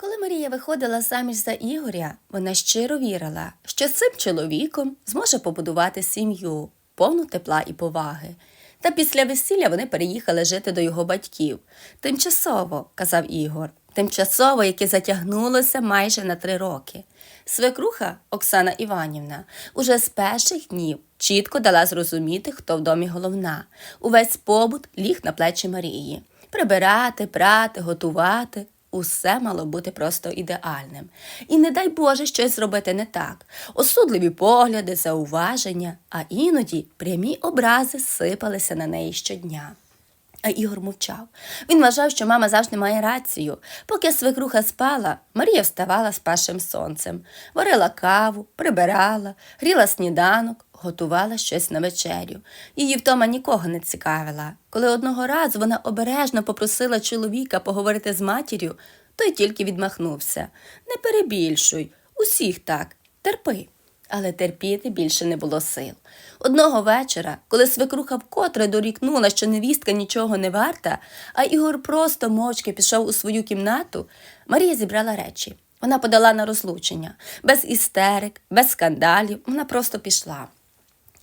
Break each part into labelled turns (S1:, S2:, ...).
S1: Коли Марія виходила заміж за Ігоря, вона щиро вірила, що з цим чоловіком зможе побудувати сім'ю, повну тепла і поваги. Та після весілля вони переїхали жити до його батьків. Тимчасово, казав Ігор, тимчасово, яке затягнулося майже на три роки. Свекруха Оксана Іванівна уже з перших днів чітко дала зрозуміти, хто в домі головна. Увесь побут ліг на плечі Марії. Прибирати, прати, готувати усе мало бути просто ідеальним. І не дай Боже щось зробити не так. Осудливі погляди, зауваження, а іноді прямі образи сипалися на неї щодня. А Ігор мовчав. Він вважав, що мама завжди має рацію. Поки свекруха спала, Марія вставала з першим сонцем, варила каву, прибирала, гріла сніданок, готувала щось на вечерю. Її втома нікого не цікавила. Коли одного разу вона обережно попросила чоловіка поговорити з матір'ю, той тільки відмахнувся. Не перебільшуй, усіх так, терпи. Але терпіти більше не було сил. Одного вечора, коли свекруха вкотре дорікнула, що невістка нічого не варта, а Ігор просто мовчки пішов у свою кімнату, Марія зібрала речі. Вона подала на розлучення. Без істерик, без скандалів, вона просто пішла.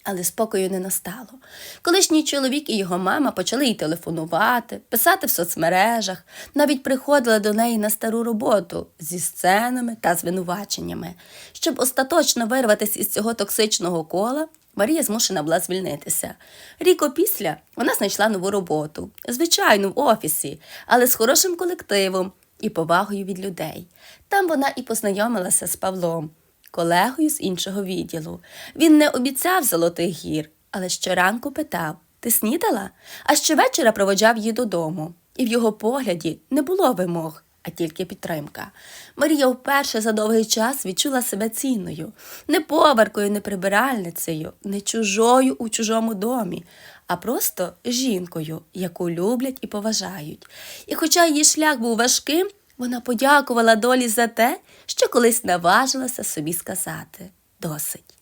S1: Але спокою не настало. Колишній чоловік і його мама почали їй телефонувати, писати в соцмережах, навіть приходили до неї на стару роботу зі сценами та звинуваченнями. Щоб остаточно вирватися із цього токсичного кола, Марія змушена була звільнитися. Рік опісля вона знайшла нову роботу, звичайну в офісі, але з хорошим колективом і повагою від людей. Там вона і познайомилася з Павлом колегою з іншого відділу. Він не обіцяв золотих гір, але щоранку питав Ти снідала? А щовечора проводжав її додому. І в його погляді не було вимог, а тільки підтримка. Марія вперше за довгий час відчула себе цінною, не поваркою, не прибиральницею, не чужою у чужому домі, а просто жінкою, яку люблять і поважають. І хоча її шлях був важким, вона подякувала долі за те, що колись наважилася собі сказати досить.